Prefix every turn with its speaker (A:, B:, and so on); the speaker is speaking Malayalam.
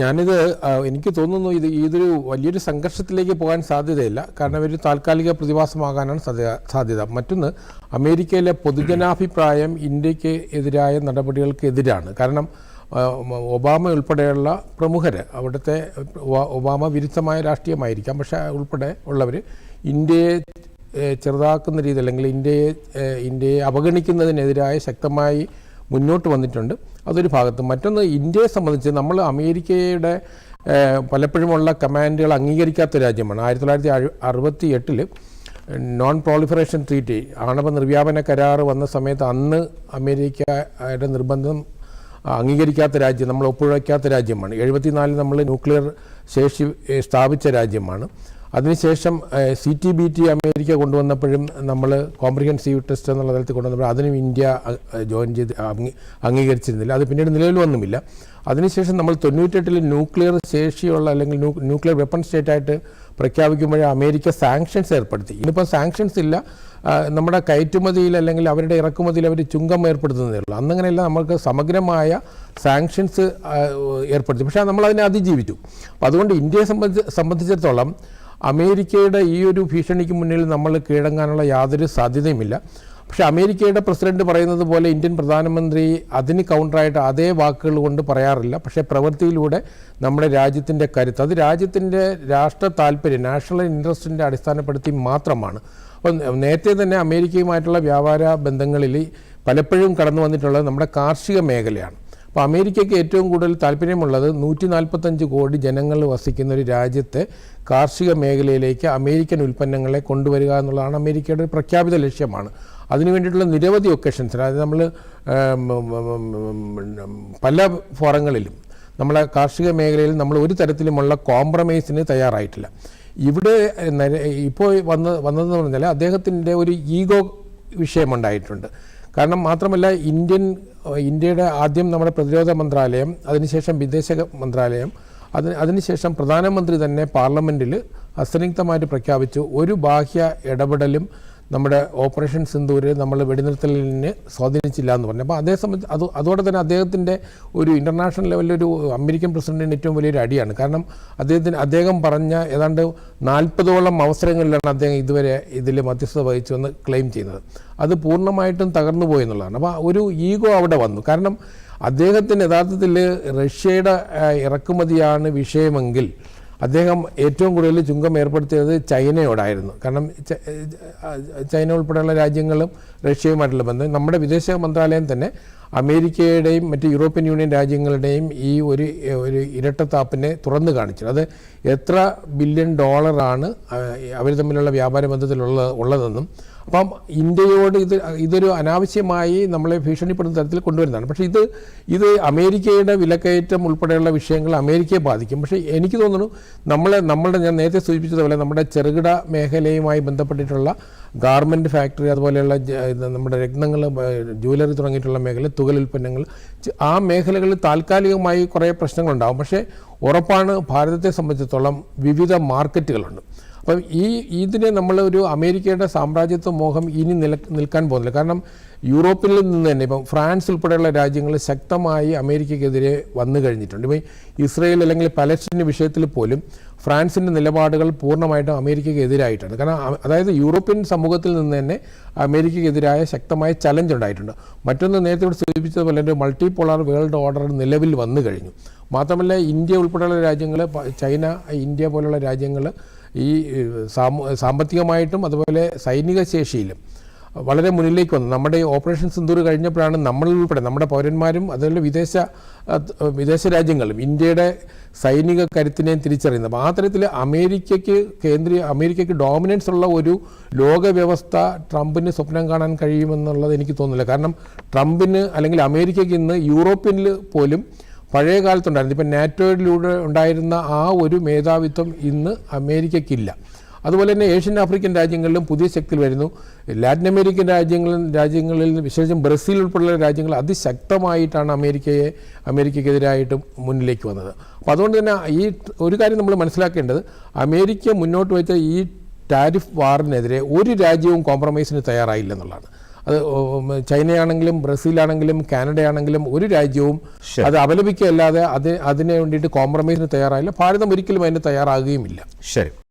A: ഞാനിത് എനിക്ക് തോന്നുന്നു ഇത് ഇതൊരു വലിയൊരു സംഘർഷത്തിലേക്ക് പോകാൻ സാധ്യതയില്ല. കാരണം ഒരു താൽക്കാലിക പ്രതിഭാസമാകാനാണ് സാധ്യത സാധ്യത. മറ്റൊന്ന് അമേരിക്കയിലെ പൊതുജനാഭിപ്രായം ഇന്ത്യയ്ക്ക് എതിരായ നടപടികൾക്ക് എതിരാണ് കാരണം ഒബാമ ഉൾപ്പെടെയുള്ള പ്രമുഖർ അവിടുത്തെ ഒബാമ വിരുദ്ധമായ രാഷ്ട്രീയമായിരിക്കാം. പക്ഷേ ഉൾപ്പെടെ ഉള്ളവർ ഇന്ത്യയെ ചെറുതാക്കുന്ന രീതി അല്ലെങ്കിൽ ഇന്ത്യയെ ഇന്ത്യയെ അവഗണിക്കുന്നതിനെതിരായ ശക്തമായി മുന്നോട്ട് വന്നിട്ടുണ്ട്. അതൊരു ഭാഗത്ത്. മറ്റൊന്ന് ഇന്ത്യയെ സംബന്ധിച്ച് നമ്മൾ അമേരിക്കയുടെ പലപ്പോഴുമുള്ള കമാൻഡുകൾ അംഗീകരിക്കാത്ത രാജ്യമാണ്. ആയിരത്തി തൊള്ളായിരത്തി അറുപത്തി എട്ടിൽ നോൺ പ്രോളിഫറേഷൻ ട്രീറ്റി ആണവ നിർവ്യാപന കരാർ വന്ന സമയത്ത് അന്ന് അമേരിക്കയുടെ നിർബന്ധം അംഗീകരിക്കാത്ത രാജ്യം നമ്മൾ ഒപ്പുവയ്ക്കാത്ത രാജ്യമാണ്. എഴുപത്തിനാലിൽ നമ്മൾ ന്യൂക്ലിയർ ശേഷി സ്ഥാപിച്ച രാജ്യമാണ്. അതിനുശേഷം C T B T America കൊണ്ടുവന്നപ്പോഴും നമ്മൾ കോംപ്രിഹെൻസീവ് ടെസ്റ്റ് എന്നുള്ള തലത്തിൽ കൊണ്ടുവന്നപ്പോൾ അതിനും ഇന്ത്യ ജോയിൻ ചെയ്ത് അംഗീകരിച്ചിരുന്നില്ല. അത് പിന്നീട് നിലവിൽ വന്നുമില്ല. അതിനുശേഷം നമ്മൾ തൊണ്ണൂറ്റെട്ടിൽ ന്യൂക്ലിയർ ശേഷിയുള്ള അല്ലെങ്കിൽ ന്യൂക്ലിയർ വെപ്പൺ സ്റ്റേറ്റായിട്ട് പ്രഖ്യാപിക്കുമ്പോഴേ അമേരിക്ക സാങ്ഷൻസ് ഏർപ്പെടുത്തി. ഇന്നിപ്പോൾ സാങ്ഷൻസ് ഇല്ല. നമ്മുടെ കയറ്റുമതിയിൽ അല്ലെങ്കിൽ അവരുടെ ഇറക്കുമതിയിൽ അവർ ചുങ്കം ഏർപ്പെടുത്തുന്നതേ ഉള്ളൂ. അന്നങ്ങനെയല്ല നമുക്ക് സമഗ്രമായ സാങ്ഷൻസ് ഏർപ്പെടുത്തി. പക്ഷേ നമ്മൾ അതിനെ അതിജീവിച്ചു. അപ്പോൾ അതുകൊണ്ട് ഇന്ത്യയെ സംബന്ധിച്ച് സംബന്ധിച്ചിടത്തോളം അമേരിക്കയുടെ ഈ ഒരു ഭീഷണിക്ക് മുന്നിൽ നമ്മൾ കീഴടങ്ങാനുള്ള യാതൊരു സാധ്യതയുമില്ല. പക്ഷെ അമേരിക്കയുടെ പ്രസിഡന്റ് പറയുന്നത് പോലെ ഇന്ത്യൻ പ്രധാനമന്ത്രി അതിന് കൗണ്ടറായിട്ട് അതേ വാക്കുകൾ കൊണ്ട് പറയാറില്ല. പക്ഷേ പ്രവൃത്തിയിലൂടെ നമ്മുടെ രാജ്യത്തിന്റെ കരുത്ത് അത് രാജ്യത്തിന്റെ രാഷ്ട്ര താല്പര്യം നാഷണൽ ഇൻട്രസ്റ്റിന്റെ അടിസ്ഥാനപ്പെടുത്തി മാത്രമാണ്. അപ്പം നേരത്തെ തന്നെ അമേരിക്കയുമായിട്ടുള്ള വ്യാപാര ബന്ധങ്ങളിൽ പലപ്പോഴും കടന്നു വന്നിട്ടുള്ളത് നമ്മുടെ കാർഷിക മേഖലയാണ്. അപ്പോൾ അമേരിക്കയ്ക്ക് ഏറ്റവും കൂടുതൽ താല്പര്യമുള്ളത് നൂറ്റി നാൽപ്പത്തഞ്ച് കോടി ജനങ്ങൾ വസിക്കുന്ന ഒരു രാജ്യത്തെ കാർഷിക മേഖലയിലേക്ക് അമേരിക്കൻ ഉൽപ്പന്നങ്ങളെ കൊണ്ടുവരിക എന്നുള്ളതാണ് അമേരിക്കയുടെ ഒരു പ്രഖ്യാപിത ലക്ഷ്യമാണ്. അതിനു വേണ്ടിയിട്ടുള്ള നിരവധി ഒക്കേഷൻസ് അതായത് നമ്മൾ പല ഫോറങ്ങളിലും നമ്മളെ കാർഷിക മേഖലയിൽ നമ്മൾ ഒരു തരത്തിലുമുള്ള കോംപ്രമൈസിന് തയ്യാറായിട്ടില്ല. ഇവിടെ ഇപ്പോൾ വന്ന് വന്നതെന്ന് പറഞ്ഞാൽ അദ്ദേഹത്തിന്റെ ഒരു ഈഗോ വിഷയമുണ്ടായിട്ടുണ്ട്. കാരണം മാത്രമല്ല ഇന്ത്യൻ ഇന്ത്യയുടെ ആദ്യം നമ്മുടെ പ്രതിരോധ മന്ത്രാലയം അതിനുശേഷം വിദേശ മന്ത്രാലയം അതിന് അതിനുശേഷം പ്രധാനമന്ത്രി തന്നെ പാർലമെന്റിൽ അസന്നിഗ്ധമായിട്ട് പ്രഖ്യാപിച്ചു. ഒരു ബാഹ്യ ഇടപെടലും നമ്മുടെ ഓപ്പറേഷൻ സിന്ദൂര് നമ്മൾ വെടിനിർത്തലിനെ സ്വാധീനിച്ചില്ല എന്ന് പറഞ്ഞു. അപ്പോൾ അതേ സംബന്ധിച്ച് അത് അതോടെ തന്നെ അദ്ദേഹത്തിന്റെ ഒരു ഇന്റർനാഷണൽ ലെവലിൽ ഒരു അമേരിക്കൻ പ്രസിഡന്റിന് ഏറ്റവും വലിയൊരു അടിയാണ്. കാരണം അദ്ദേഹത്തിന് അദ്ദേഹം പറഞ്ഞ ഏതാണ്ട് നാൽപ്പതോളം അവസരങ്ങളിലാണ് അദ്ദേഹം ഇതുവരെ ഇതിൽ മധ്യസ്ഥത വഹിച്ചുവെന്ന് ക്ലെയിം ചെയ്യുന്നത്. അത് പൂർണമായിട്ടും തകർന്നു പോയി എന്നുള്ളതാണ്. അപ്പോൾ ഒരു ഈഗോ അവിടെ വന്നു. കാരണം അദ്ദേഹത്തിന് യഥാർത്ഥത്തിൽ റഷ്യയുടെ ഇറക്കുമതിയാണ് വിഷയമെങ്കിൽ അദ്ദേഹം ഏറ്റവും കൂടുതൽ ചുങ്കം ഏർപ്പെടുത്തിയത് ചൈനയോടായിരുന്നു. കാരണം ചൈന ഉൾപ്പെടെയുള്ള രാജ്യങ്ങളും റഷ്യയുമായിട്ടുള്ള ബന്ധം. നമ്മുടെ വിദേശ മന്ത്രാലയം തന്നെ അമേരിക്കയുടെയും മറ്റ് യൂറോപ്യൻ യൂണിയൻ രാജ്യങ്ങളുടെയും ഈ ഒരു ഒരു ഇരട്ടത്താപ്പിനെ തുറന്നു കാണിച്ചു അത് എത്ര ബില്യൺ ഡോളറാണ് അവർ തമ്മിലുള്ള വ്യാപാര ബന്ധത്തിലുള്ള ഉള്ളതെന്നും അപ്പം ഇന്ത്യയോട് ഇത് ഇതൊരു അനാവശ്യമായി നമ്മളെ ഭീഷണിപ്പെടുന്ന തരത്തിൽ കൊണ്ടുവരുന്നതാണ്. പക്ഷേ ഇത് ഇത് അമേരിക്കയുടെ വിലക്കയറ്റം ഉൾപ്പെടെയുള്ള വിഷയങ്ങൾ അമേരിക്കയെ ബാധിക്കും. പക്ഷേ എനിക്ക് തോന്നുന്നു നമ്മളെ നമ്മളുടെ ഞാൻ നേരത്തെ സൂചിപ്പിച്ചതുപോലെ നമ്മുടെ ചെറുകിട മേഖലയുമായി ബന്ധപ്പെട്ടിട്ടുള്ള ഗാർമെന്റ് ഫാക്ടറി അതുപോലെയുള്ള നമ്മുടെ രത്നങ്ങൾ ജ്വല്ലറി തുടങ്ങിയിട്ടുള്ള മേഖല തുകൽ ഉൽപ്പന്നങ്ങൾ ആ മേഖലകളിൽ താൽക്കാലികമായി കുറേ പ്രശ്നങ്ങളുണ്ടാകും പക്ഷേ ഉറപ്പാണ് ഭാരതത്തെ സംബന്ധിച്ചിടത്തോളം വിവിധ മാർക്കറ്റുകളുണ്ട്. അപ്പം ഈ ഇതിനെ നമ്മൾ ഒരു അമേരിക്കയുടെ സാമ്രാജ്യത്വ മോഹം ഇനി നില നിൽക്കാൻ പോകുന്നില്ല. കാരണം യൂറോപ്പിൽ നിന്ന് തന്നെ ഇപ്പം ഫ്രാൻസ് ഉൾപ്പെടെയുള്ള രാജ്യങ്ങൾ ശക്തമായി അമേരിക്കയ്ക്കെതിരെ വന്നു കഴിഞ്ഞിട്ടുണ്ട്. ഇപ്പം ഇസ്രയേൽ അല്ലെങ്കിൽ പലസ്തീൻ വിഷയത്തിൽ പോലും ഫ്രാൻസിന്റെ നിലപാടുകൾ പൂർണമായിട്ടും അമേരിക്കയ്ക്ക് കാരണം അതായത് യൂറോപ്യൻ സമൂഹത്തിൽ നിന്ന് തന്നെ അമേരിക്കയ്ക്കെതിരായ ശക്തമായ ചലഞ്ച് ഉണ്ടായിട്ടുണ്ട്. മറ്റൊന്ന് നേരത്തെ ഇവിടെ സൂചിപ്പിച്ചതുപോലെ ഒരു മൾട്ടിപോളാർ വേൾഡ് ഓർഡർ നിലവിൽ വന്നു കഴിഞ്ഞു. മാത്രമല്ല ഇന്ത്യ ഉൾപ്പെടെയുള്ള രാജ്യങ്ങൾ ചൈന ഇന്ത്യ പോലുള്ള രാജ്യങ്ങൾ ഈ സാമ്പത്തികമായിട്ടും അതുപോലെ സൈനിക ശേഷിയിലും വളരെ മുന്നിലേക്ക് വന്നു. നമ്മുടെ ഓപ്പറേഷൻ സിന്ദൂർ കഴിഞ്ഞപ്പോഴാണ് നമ്മൾ ഉൾപ്പെടെ നമ്മുടെ പൗരന്മാരും അതുപോലെ വിദേശ വിദേശ രാജ്യങ്ങളും ഇന്ത്യയുടെ സൈനിക കരുത്തിനെയും തിരിച്ചറിയുന്നത്. അപ്പോൾ ആ തരത്തിൽ അമേരിക്കയ്ക്ക് കേന്ദ്രീയ അമേരിക്കയ്ക്ക് ഡോമിനൻസ് ഉള്ള ഒരു ലോക വ്യവസ്ഥ ട്രംപിന് സ്വപ്നം കാണാൻ കഴിയുമെന്നുള്ളത് എനിക്ക് തോന്നുന്നില്ല. കാരണം ട്രംപിന് അല്ലെങ്കിൽ അമേരിക്കയ്ക്ക് ഇന്ന് യൂറോപ്യനിൽ പോലും പഴയ കാലത്തുണ്ടായിരുന്നു. ഇപ്പം നാറ്റോയിലൂടെ ഉണ്ടായിരുന്ന ആ ഒരു മേധാവിത്വം ഇന്ന് അമേരിക്കയ്ക്കില്ല. അതുപോലെ തന്നെ ഏഷ്യൻ ആഫ്രിക്കൻ രാജ്യങ്ങളിലും പുതിയ ശക്തി വരുന്നു. ലാറ്റിൻ അമേരിക്കൻ രാജ്യങ്ങളിൽ രാജ്യങ്ങളിൽ വിശേഷം ബ്രസീൽ ഉൾപ്പെടെയുള്ള രാജ്യങ്ങൾ അതിശക്തമായിട്ടാണ് അമേരിക്കയെ അമേരിക്കയ്ക്കെതിരായിട്ട് മുന്നിലേക്ക് വന്നത്. അപ്പോൾ അതുകൊണ്ട് തന്നെ ഈ ഒരു കാര്യം നമ്മൾ മനസ്സിലാക്കേണ്ടത് അമേരിക്ക മുന്നോട്ട് വെച്ച ഈ ടാരിഫ് വാറിനെതിരെ ഒരു രാജ്യവും കോംപ്രമൈസിന് തയ്യാറായില്ല എന്നുള്ളതാണ്. അത് ചൈനയാണെങ്കിലും ബ്രസീലാണെങ്കിലും കാനഡയാണെങ്കിലും ഒരു രാജ്യവും അത് അപലപിക്കുകയല്ലാതെ അത് അതിന് വേണ്ടിയിട്ട് കോംപ്രമൈസിന് തയ്യാറായില്ല. ഭാരതം ഒരിക്കലും അതിന് തയ്യാറാകുകയുമില്ല.
B: ശരി.